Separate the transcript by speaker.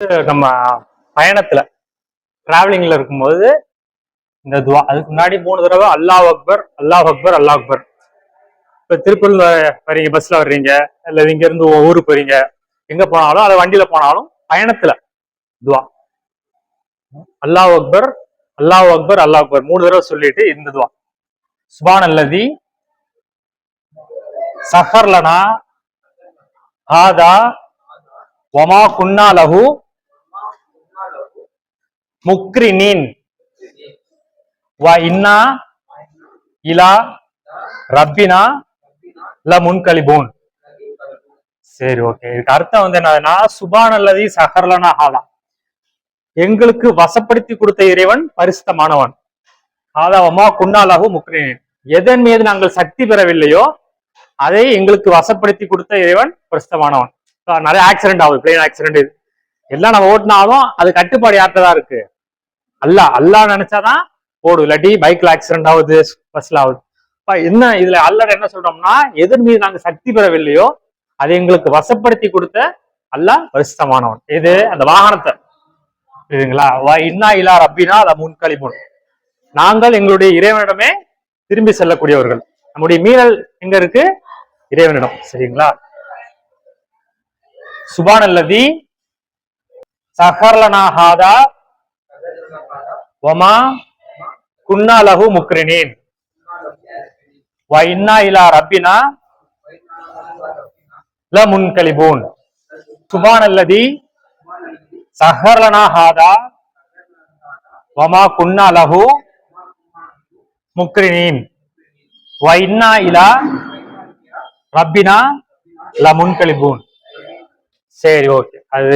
Speaker 1: நம்ம பயணத்துல டிராவலிங்ல இருக்கும்போது இந்த துவா அதுக்கு முன்னாடி மூணு தடவை அல்லாஹ் அக்பர் அல்லாஹ் அக்பர் அல்லாஹ் அக்பர். இப்ப திருப்பூர்ல வரீங்க பஸ்ல வர்றீங்க இல்ல இங்க இருந்து ஊருக்கு போறீங்க எங்க போனாலும் அது வண்டியில போனாலும் பயணத்துல துவா. அல்லாஹ் அக்பர் அல்லாஹ் அக்பர் அல்லாஹ் அக்பர். மூணு தடவை சொல்லிட்டு இந்த துவா. சுபான் அல்லதி சஹர்லனா ஹாதா ஒமா குன்னா லஹூ முக்ரினின். வ இன்னா இலா ரப்பினா ல முன்கலிபூன். சரி ஓகே. இதுக்கு அர்த்தம் வந்து என்னதுன்னா சுபான் அல்லது சஹர்லனா ஹாலா எங்களுக்கு வசப்படுத்தி கொடுத்த இறைவன் பரிசுத்தமானவன். ஆதாவமா வமா குன்னா முக்ரினின். எதன் மீது நாங்கள் சக்தி பெறவில்லையோ அதை எங்களுக்கு வசப்படுத்தி கொடுத்த இறைவன் பரிசுத்தமானவன். நிறைய ஆக்சிடென்ட் ஆகுது பிளேன் ஆக்சிடென்ட் இது. எல்லாம் நம்ம ஓட்டினாலும் அது கட்டுப்பாடு யார்கிட்ட தான் இருக்கு? அல்லா அல்லா நினைச்சாதான் ஓடு இல்லாட்டி பைக்ல ஆக்சிடென்ட் ஆகுது பஸ்ல ஆகுது. இப்ப என்ன இதுல அல்லர் என்ன சொல்றோம்னா எதன் மீது நாங்க சக்தி பெறவில்லையோ அதை எங்களுக்கு வசப்படுத்தி கொடுத்த அல்லாஹ் வரிசமானவன் இது அந்த வாகனத்தை. புரியுதுங்களா? வா இன்னா இலா ரப்பினா அத முன்கழிப்போம் நாங்கள் எங்களுடைய இறைவனிடமே திரும்பி செல்லக்கூடியவர்கள். நம்முடைய மீறல் எங்க இருக்கு? இறைவனிடம். சரிங்களா? சுபான் அல்லதி சஹர்லனா ஹாதா ஒமா குன்னா லஹு முக்ரினீன். வ இன்னா இலா ரப்பினா ல முன்கலிபூன் சுபான் அல்லதி சஹர்லனா ஹாதா வமா குன்னா லஹு முக்ரினீன். வ இன்னா இலா ரப்பினா ல முன்கலிபூன் சரி ஓகே. அது